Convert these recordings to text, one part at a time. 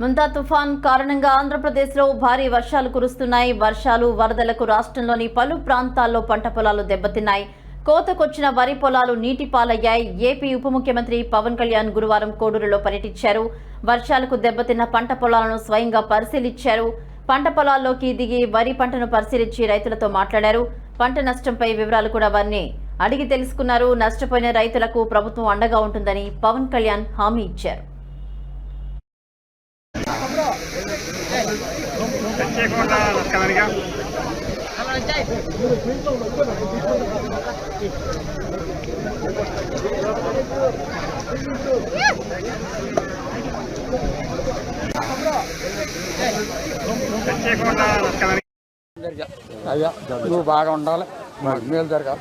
ముంతా తుఫాన్ కారణంగా ఆంధ్రప్రదేశ్లో భారీ వర్షాలు కురుస్తున్నాయి. వర్షాలు వరదలకు రాష్ట్రంలోని పలు ప్రాంతాల్లో పంట పొలాలు దెబ్బతిన్నాయి. కోతకొచ్చిన వరి పొలాలు నీటి పాలయ్యాయి ఏపీ ఉప ముఖ్యమంత్రి పవన్ కళ్యాణ్ గురువారం కోడూరులో పర్యటించారు. వర్షాలకు దెబ్బతిన్న పంట పొలాలను స్వయంగా పరిశీలించారు. పంట పొలాల్లోకి దిగి వరి పంటను పరిశీలించి రైతులతో మాట్లాడారు. పంట నష్టంపై వివరాలు కూడా వారిని అడిగి తెలుసుకున్నారు. నష్టపోయిన రైతులకు ప్రభుత్వం అండగా ఉంటుందని పవన్ కళ్యాణ్ హామీ ఇచ్చారు. అయ్యా నువ్వు బాగా ఉండాలి. మాకు మేలు జరగాలి.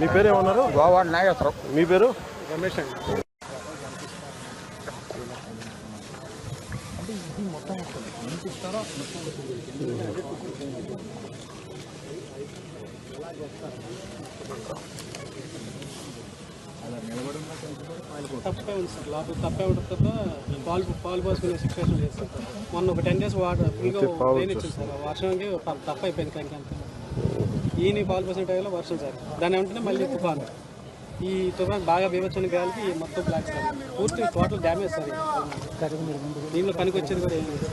మీ పేరు ఏమన్నారు గోవా నాగేశ్వరం మీ పేరు? రమేష్ అండి. తప్పే ఉంది సార్. లోపల తప్పే ఉంటుంది తప్ప పాలు పాలు పోసుకునే సిచ్యువేషన్ లేదు సార్. మొన్న ఒక టెన్ డేస్ వాటర్ ఫుల్గా రెయిన్ ఇచ్చింది సార్. ప- తప్ప అయిపోయింది కంకి అంతా. ఈయన పాలు పోసిన టైంలో వర్షం సార్. దాని వెంటనే మళ్ళీ తుఫాన్ ఈ తుఫాన్ బాగా బీభత్సన గాలికి మొత్తం బ్లాక్ సార్ పూర్తి టోటల్ డ్యామేజ్ సార్ దీనిలో పనికి వచ్చేది కూడా ఏం లేదు.